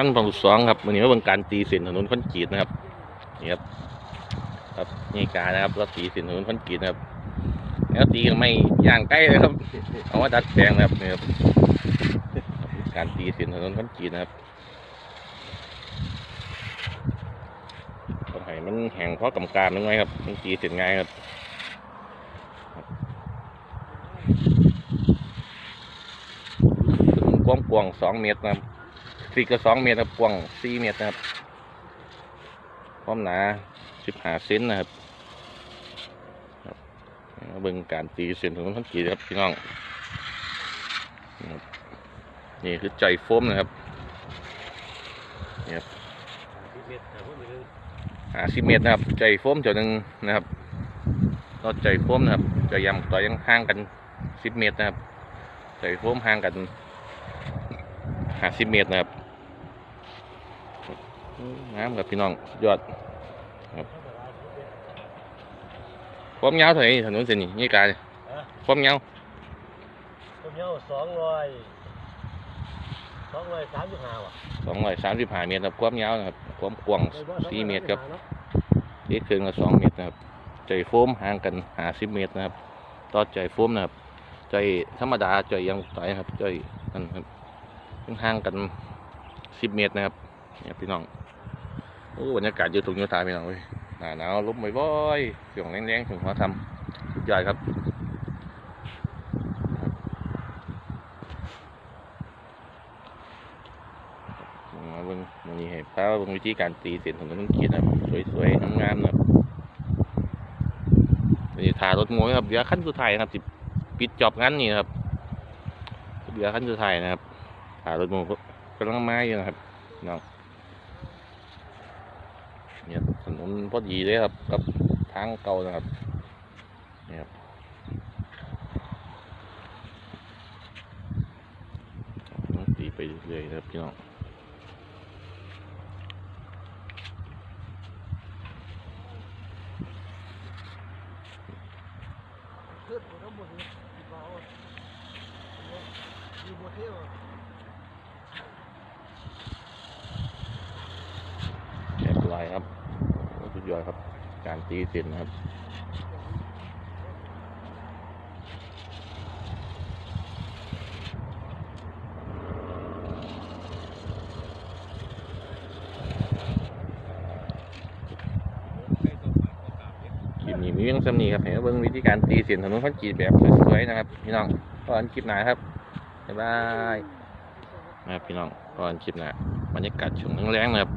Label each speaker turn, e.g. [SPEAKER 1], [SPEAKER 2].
[SPEAKER 1] งานฝั่งสองครับวันนี้ว่าเป็นการตีเส้นถนนคอนกรีตนะครับนี่ครับครับนี่การนะครับเราตีเส้นถนนคอนกรีตนะครับแล้วตีกันไม่ย่างใกล้เลยครับเอาว่าดัดแปลงนะครับนี่ครับการตีเส้นถนนคอนกรีตนะครับต้องให้มันแห้งเพราะกำกามนึงไว้ครับมันตีเสร็จง่ายครับกว้างกว้างสองเมตรนะครับ สี่ก็สองเมตรครับกว้างสี่เมตรนะครับความหนาสิบห้าเซนนะครับบเบิ่งการตีเส้นถนนคอนกรีตครับพี่น้องนี่คือใจโฟมนะครับหาสิเมตรนะครับ ใจโฟมจุดหนึ่งนะครับก็ใจโฟมนะครับใจยำต่อยังห่างกันสิบเมตรนะครับใจโฟมห่างกันห้าสิบเมตรนะครับ น้ำกับพี่น้องสุดยอดครับความยาวเท่าไหร่ถนนเส้นนี้นี่กายความยาว
[SPEAKER 2] ผมยาวสองร้อยสองร้อยสามสิบห้าว่ะ
[SPEAKER 1] สองร้อยสามสิบห้าเมตรครับความยาวนะครับความกว้างสี่เมตรครับเอ็ดเคืองละสองเมตรนะครับใจโฟมห่างกันห้าสิบเมตรนะครับต่อใจโฟมนะครับใจธรรมดาใจยังต่อยครับใจนั่นครับห่างกันสิบเมตรนะครับเนี่ยพี่น้องโอ้ บรรยากาศอยู่ตรงยูทาพี่น้องเว้ยหนาหนาวลมบ่อยๆเสียงแรงๆถึงหัวทำสุดยอดครับมาเบิ่งวันนี้ให้พาเบิ่งวิธีการตีเส้นถนนคอนกรีตนะสวยๆงามๆนะครับนี่ทารถมวยครับเดี๋ยวขั้นสุดท้ายนะครับสิปิดจอบงานนี่นะครับเดี๋ยวขั้นสุดท้ายนะครับทารถมวยกำลังมาอยู่นะครับน้อง เนี่ยถนนพอดีเลยครับ กับทางเก่านะครับนี่ครับตีไปเรื่อยๆครับพี่น้อง
[SPEAKER 2] เพื่อนผมทั้งหมดเลยสิบเบาอยู่บนเที่ยว
[SPEAKER 1] ครับสุดยอดครับ การตีเส้นนะครับคลิปนี้มีเรื่องสำนีครับเห็นเบิ่งวิธีการตีเสียนถนนคอนกรีแบบสวยๆนะครับ พี่น้องก่อนคลิปหนาครับบ๊ายบายนะครับพี่น้องก่อนคลิปหน้าบรรยากาศช่วงแรงๆนะครับ